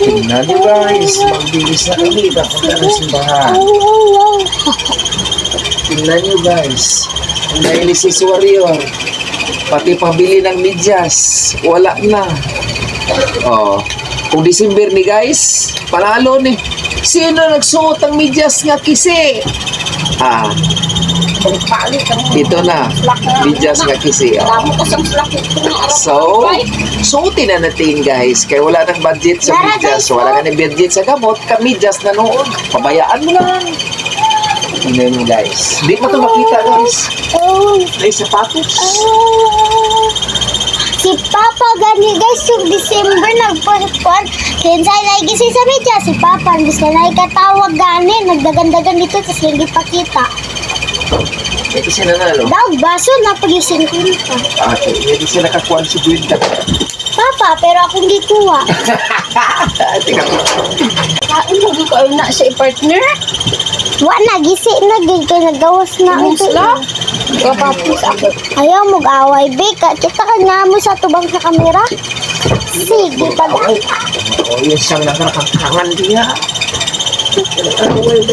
Tingnan nyo guys, magbihis na kami papunta ng simbahan. Tingnan nyo guys, ang dialysis warrior, pati pabili ng medyas, wala na. Oh, kung December ni guys, panalo ni. Sino nagsuot ng medyas nga kisi? Ah, ito na, medyas nga kisi. Oh. Ng araw. So, na natin guys. Kaya wala nang budget sa guys, Wala ka ng budget sa gamot. Kamidyas na noon. Pabayaan mo lang. Tingnan mo guys. Di mo ito makita guys. May sapatos. Si Papa gani guys yung December nagpon Kinsay lagi si sa media si Papa Bis na katawag gani nagdagandagan dito tapos hindi pakita. Ito siya nanalo. Daw baso na pagising ko nito. Ah, ito siya nakakuha si Gwenda. Papa pero akong di kuha. Teka. Kain mo ko ay na siya partner. Wa na gisi na gid ko nagawas na ito. Musla. Kapapos ako. Ayaw mo away be ka kita ka nga mo sa tubang sa kamera. Sige pag Ay, oh, yung siyang nakakakangan niya. Ano ba yung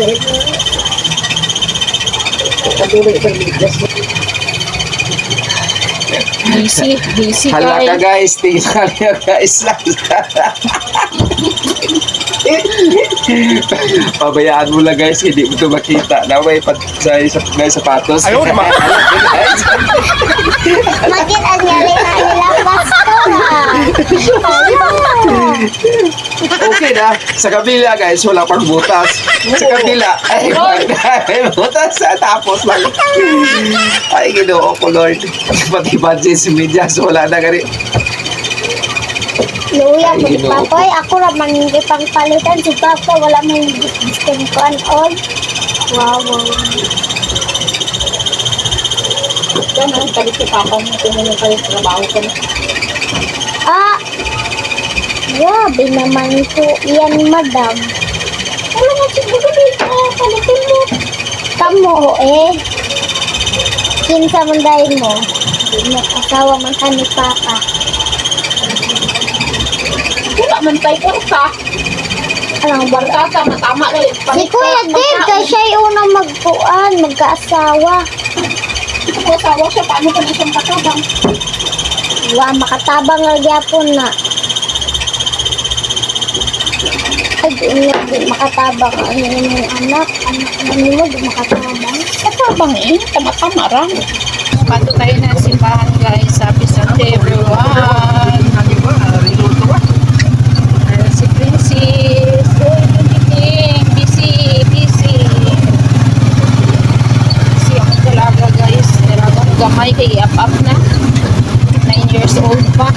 Busy, busy Hala ka guys, tingnan niyo guys. Pabayaan mo lang guys, hindi mo ito makita. Na may, pat, sa, sa, may sapatos. Ayaw naman. guys. magit ang yari na nila basto na. okay na. Sa kabila guys, wala pang butas. Sa kabila, ay, may butas. Tapos lang. Ay, ginoo ko Lord. Pati budget si medyas, wala na gani. Luya Ay, ay ako raman hindi pang palitan si Papa, wala man discount ko and all. Wow, wow. Yan ang palit si Papa mo kung ano kayo trabaho ko. Ah, grabe naman po yan, madam. Wala nga siguro dito. Palitin mo. Kamo, eh. Kinsa man dahil mo. Hindi asawa man ka ni Papa. Wala man tayo ko ka. Anong bar... Barkasa, matama na yun. Si Kuya Dave, kaya siya yung unang magpuan, magkaasawa. Kung asawa siya, paano ko na siyang katabang? Wa, makatabang nga gyapon na. Ay, di makatabang. Ano yung anak? Anak namin mo, di makatabang. Katabang eh. Tama-tama rin. Pato tayo na simbahan guys. Happy Sunday everyone. Ayan si Princess. Uy, bumiting. Busy, busy. Busy ako talaga guys. Gamay kay up-up na. 9 years old pa.